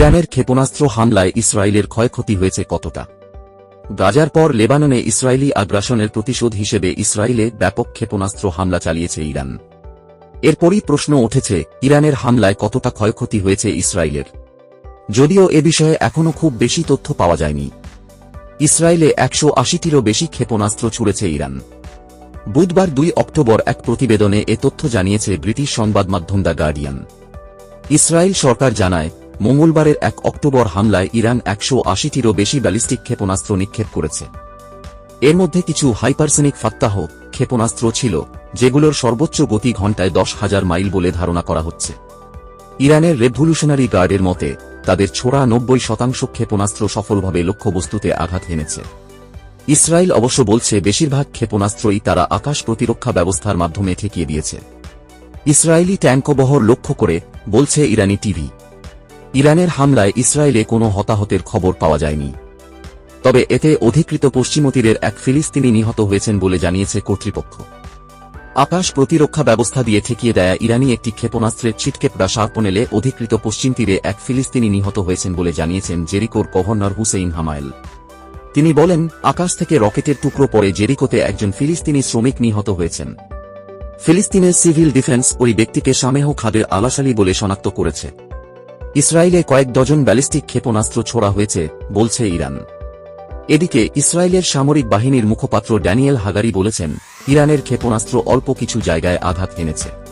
ইরানের ক্ষেপণাস্ত্র হামলায় ইসরায়েলের ক্ষয়ক্ষতি হয়েছে কতটা? গাজার পর লেবাননে ইসরায়েলি আগ্রাসনের প্রতিশোধ হিসেবে ইসরায়েলে ব্যাপক ক্ষেপণাস্ত্র হামলা চালিয়েছে ইরান। এরপরই প্রশ্ন উঠেছে, ইরানের হামলায় কতটা ক্ষয়ক্ষতি হয়েছে ইসরায়েলের? যদিও এ বিষয়ে এখনও খুব বেশি তথ্য পাওয়া যায়নি। ইসরায়েলে একশো আশিটিরও বেশি ক্ষেপণাস্ত্র ছুড়েছে ইরান। বুধবার দুই অক্টোবর এক প্রতিবেদনে এ তথ্য জানিয়েছে ব্রিটিশ সংবাদ মাধ্যম দ্য গার্ডিয়ান। ইসরায়েল সরকার জানায় মঙ্গলবারের এক অক্টোবর হামলায় ইরান একশো আশিটিরও বেশি ব্যালিস্টিক ক্ষেপণাস্ত্র নিক্ষেপ করেছে। এর মধ্যে কিছু হাইপারসনিক ফাত্তাহ ক্ষেপণাস্ত্র ছিল, যেগুলোর সর্বোচ্চ গতি ঘণ্টায় দশ হাজার মাইল বলে ধারণা করা হচ্ছে। ইরানের রেভলিউশনারি গার্ডের মতে, তাদের ছোড়া নব্বই শতাংশ ক্ষেপণাস্ত্র সফলভাবে লক্ষ্যবস্তুতে আঘাত হেনেছে। ইসরায়েল অবশ্য বলছে, বেশিরভাগ ক্ষেপণাস্ত্রই তারা আকাশ প্রতিরক্ষা ব্যবস্থার মাধ্যমে ঠেকিয়ে দিয়েছে। ইসরায়েলি ট্যাঙ্কবহর লক্ষ্য করে, বলছে ইরানি টিভি। ইরানের হামলায় ইসরায়েলে কোনো হতাহতের খবর পাওয়া যায়নি। তবে এতে অধিকৃত পশ্চিমতীরের এক ফিলিস্তিনি নিহত হয়েছেন বলে জানিয়েছে কর্তৃপক্ষ। আকাশ প্রতিরক্ষা ব্যবস্থা দিয়ে ঠেকিয়ে দেয়া ইরানি একটি ক্ষেপণাস্ত্রের ছিটকেপড়া শার্পনেলে অধিকৃত পশ্চিম তীরে এক ফিলিস্তিনি নিহত হয়েছেন বলে জানিয়েছেন জেরিকোর গভর্নর হুসেইন হামায়েল। তিনি বলেন, আকাশ থেকে রকেটের টুকরো পরে জেরিকোতে একজন ফিলিস্তিনি শ্রমিক নিহত হয়েছেন। ফিলিস্তিনের সিভিল ডিফেন্স ওই ব্যক্তিকে সামেহ খাদের আলাশালি বলে শনাক্ত করেছে। ইসরায়েলে কয়েক ডজন ব্যালিস্টিক ক্ষেপণাস্ত্র ছোড়া হয়েছে, বলছে ইরান। এদিকে, ইসরায়েলের সামরিক বাহিনীর মুখপাত্র ড্যানিয়েল হাগারি বলেছেন, ইরানের ক্ষেপণাস্ত্র অল্প কিছু জায়গায় আঘাত এনেছে।